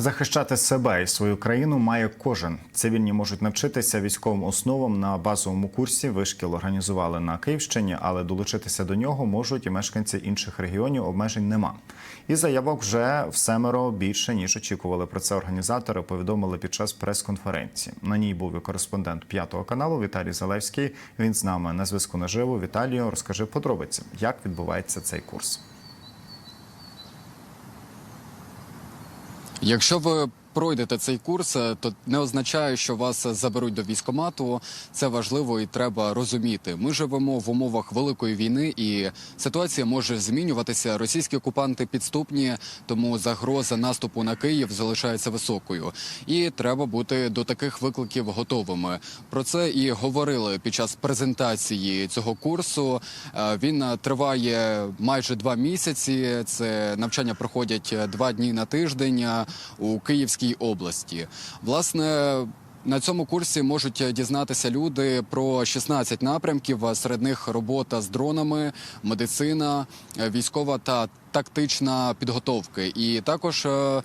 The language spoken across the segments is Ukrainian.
Захищати себе і свою країну має кожен. Цивільні можуть навчитися військовим основам на базовому курсі. Вишкіл організували на Київщині, але долучитися до нього можуть і мешканці інших регіонів. Обмежень нема. І заявок вже в семеро більше ніж очікували. Про це організатори повідомили під час прес-конференції. На ній був і кореспондент п'ятого каналу Віталій Залевський. Він з нами на зв'язку наживо. Віталію, розкажи подробиці, як відбувається цей курс. Якщо ви пройдете цей курс, е, то не означає, що вас заберуть до військомату. Це важливо і треба розуміти. Ми живемо в умовах великої війни, і ситуація може змінюватися. Російські окупанти підступні, тому загроза наступу на Київ залишається високою. І треба бути до таких викликів готовими. Про це і говорили під час презентації цього курсу. Е, Він триває майже два місяці. Це навчання проходять е, два дні на тиждень у Київській області. Власне. На цьому курсі можуть дізнатися люди про 16 напрямків. Серед них робота з дронами, медицина, е, військова та тактична підготовки. І також е,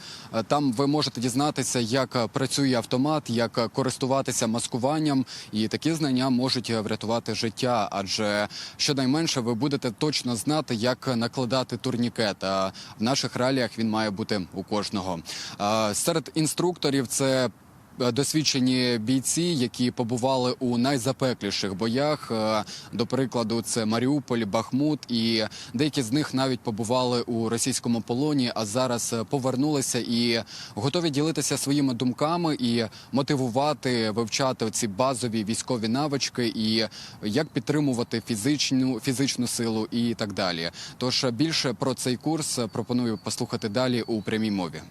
там ви можете дізнатися, як працює автомат, як користуватися маскуванням. І такі знання можуть врятувати життя, адже щонайменше ви будете точно знати, як накладати турнікет. А в наших реаліях він має бути у кожного. Е, Серед інструкторів це Е, досвідчені бійці, які побували у найзапекліших боях. Е, До прикладу, це Маріуполь, Бахмут, і деякі з них навіть побували у російському полоні, а зараз е, повернулися і готові ділитися своїми думками і мотивувати, вивчати ці базові військові навички, і як підтримувати фізичну фізичну силу і так далі. Тож більше про цей курс пропоную послухати далі у прямій мові.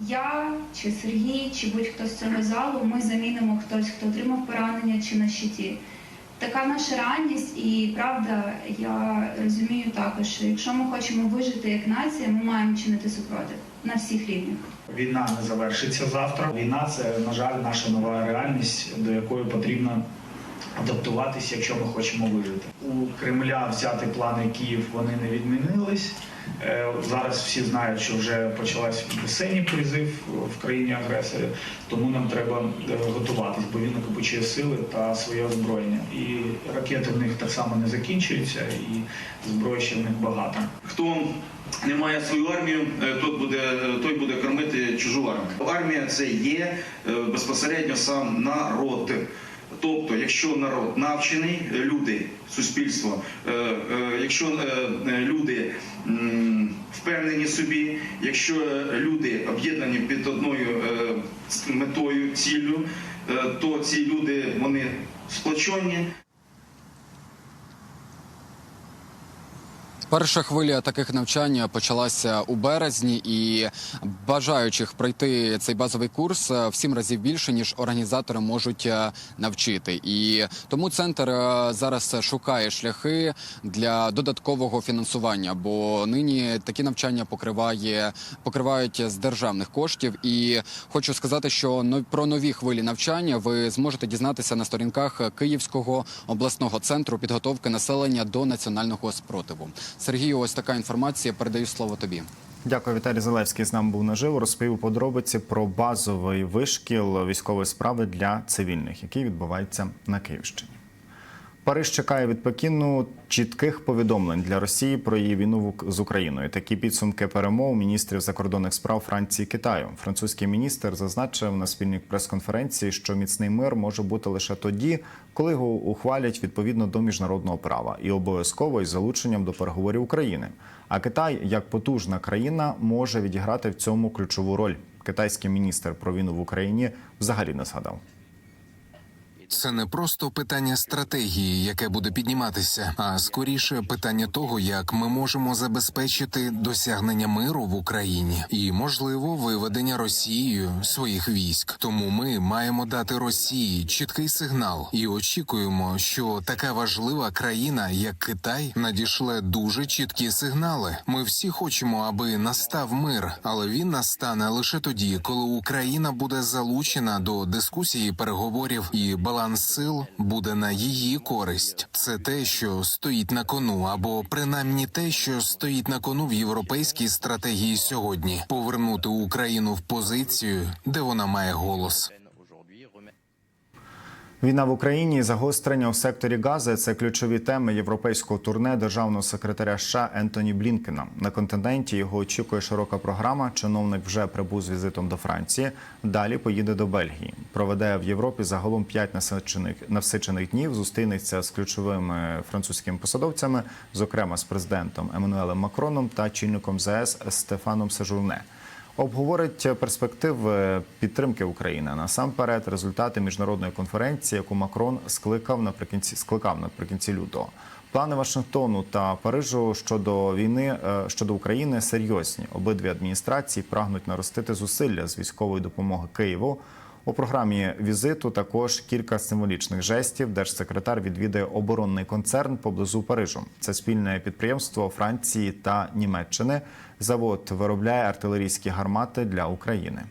Я чи Сергій, чи будь-хто з цього залу, ми замінимо хтось, хто отримав поранення чи на щиті. Така наша реальність, і правда, я розумію також, що якщо ми хочемо вижити як нація, ми маємо чинити супротив на всіх рівнях. Війна не завершиться завтра. Війна це, на жаль, наша нова реальність, до якої потрібно адаптуватися, якщо ми хочемо вижити. У Кремля взяти плани Київ вони не відмінились. Е, Зараз всі знають, що вже почалась весенній призив в країні агресорі, тому нам треба е, готуватись, бо він накопичує сили та своє озброєння. І ракети в них так само не закінчуються, і зброї ще в них багато. Хто не має свою армію, е, той буде, той буде кормити чужу армію. Армія це є безпосередньо сам народ. Тобто, якщо народ навчений, е, люди, суспільство, е, е, якщо люди впевнені собі, якщо люди об'єднані під одною метою, ціллю, то ці люди вони сплочені. Перша хвиля таких навчань почалася у березні, і бажаючих пройти цей базовий курс в сім разів більше ніж організатори можуть е, навчити. І тому центр е, зараз шукає шляхи для додаткового фінансування, бо нині такі навчання покриває покривають з державних коштів. І хочу сказати, що про нові хвилі навчання ви зможете дізнатися на сторінках Київського обласного центру підготовки населення до національного спротиву. Сергію, ось така інформація. Передаю слово тобі. Дякую, Віталій Зелевський з нами був наживо. Розповів подробиці про базовий вишкіл військової справи для цивільних, який відбувається на Київщині. Париж чекає від Пекіну чітких повідомлень для Росії про її війну з Україною. Такі підсумки перемов міністрів закордонних справ Франції і Китаю. Французький міністр зазначив на спільній прес-конференції, що міцний мир може бути лише тоді, коли його ухвалять відповідно до міжнародного права і обов'язково із залученням до переговорів України. А Китай, як потужна країна, може відіграти в цьому ключову роль. Китайський міністр про війну в Україні взагалі не згадав. Це не просто питання стратегії, яке буде підніматися, а скоріше питання того, як ми можемо забезпечити досягнення миру в Україні і, можливо, виведення Росією своїх військ. Тому ми маємо дати Росії чіткий сигнал і очікуємо, що така важлива країна, як Китай, надішле дуже чіткі сигнали. Ми всі хочемо, аби настав мир, але він настане лише тоді, коли Україна буде залучена до дискусії, переговорів і балансу баланс сил буде на її користь. Це те, що стоїть на кону, або принаймні те, що стоїть на кону в європейській стратегії сьогодні повернути Україну в позицію, де вона має голос. Війна в Україні загострення у секторі Гази це ключові теми європейського турне державного секретаря США Ентоні Блінкена. На континенті його очікує широка програма. Чиновник вже прибув з візитом до Франції. Далі поїде до Бельгії. Проведе в Європі загалом п'ять насичених насичених днів. Зустрінеться з ключовими французькими посадовцями, зокрема з президентом Еммануелем Макроном та чільником ЗС Стефаном Сежурне. Обговорить перспективи підтримки України насамперед результати міжнародної конференції, яку Макрон скликав наприкінці скликав наприкінці лютого. Плани Вашингтону та Парижу щодо війни е, щодо України серйозні. Обидві адміністрації прагнуть наростити зусилля з військової допомоги Києву. У програмі візиту також кілька символічних жестів. Держсекретар відвідає оборонний концерн поблизу Парижу. Це спільне підприємство Франції та Німеччини. Завод виробляє артилерійські гармати для України.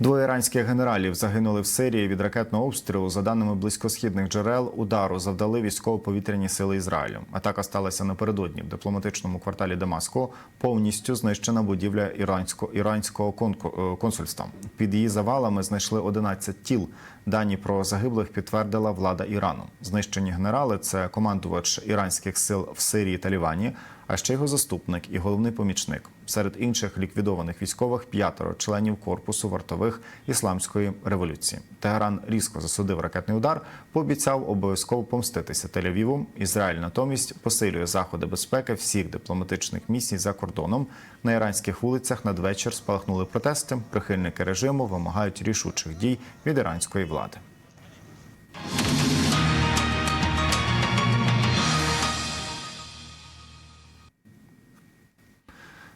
Двоє іранських генералів загинули в Сирії від ракетного обстрілу. За даними близькосхідних джерел, удару завдали військово-повітряні сили Ізраїлю. Атака сталася напередодні в дипломатичному кварталі Дамаску. Повністю знищена будівля іранського іранського е, консульства. Під її завалами знайшли 11 тіл. Дані про загиблих підтвердила влада Ірану. Знищені генерали це командувач іранських сил в Сирії та Лівані, а ще його заступник і головний помічник. Серед інших ліквідованих військових п'ятеро членів корпусу вартових ісламської революції. Тегеран різко засудив ракетний удар, пообіцяв обов'язково помститися Тель-Авіву. Ізраїль натомість посилює заходи безпеки всіх дипломатичних місій за кордоном. На іранських вулицях надвечір спалахнули протести. Прихильники режиму вимагають рішучих дій від іранської влади.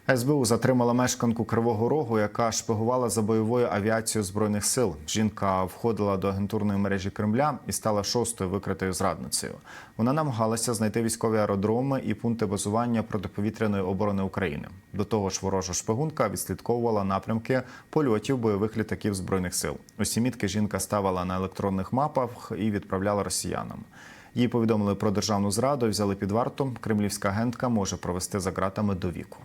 СБУ затримала мешканку Кривого Рогу, яка шпигувала за бойовою авіацією збройних сил. Жінка входила до агентурної мережі Кремля і стала шостою викритою зрадницею. Вона намагалася знайти військові аеродроми і пункти базування протиповітряної оборони України. До того ж, ворожа шпигунка відслідковувала напрямки польотів бойових літаків збройних сил. Усі мітки жінка ставила на електронних мапах і відправляла росіянам. Їй повідомили про державну зраду і взяли під варту. Кремлівська агентка може провести за ґратами до віку.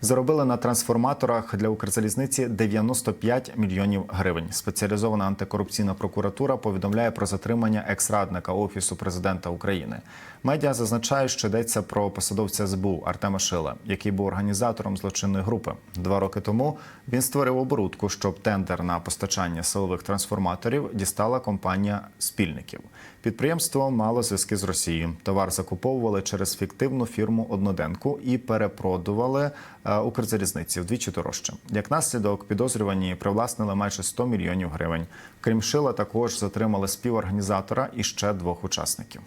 Заробили на трансформаторах для Укрзалізниці 95 мільйонів гривень. Спеціалізована антикорупційна прокуратура повідомляє про затримання екс-радника офісу президента України. Медіа зазначають, що йдеться про посадовця СБУ Артема Шила, який був організатором злочинної групи. Два роки тому він створив оборудку, щоб тендер на постачання силових трансформаторів дістала компанія спільників. Підприємство мало зв'язки з Росією. Товар закуповували через фіктивну фірму одноденку і перепродували е, Укрзалізниці вдвічі дорожче. Як наслідок, підозрювані привласнили майже 100 мільйонів гривень. Крім шила, також затримали співорганізатора і ще двох учасників.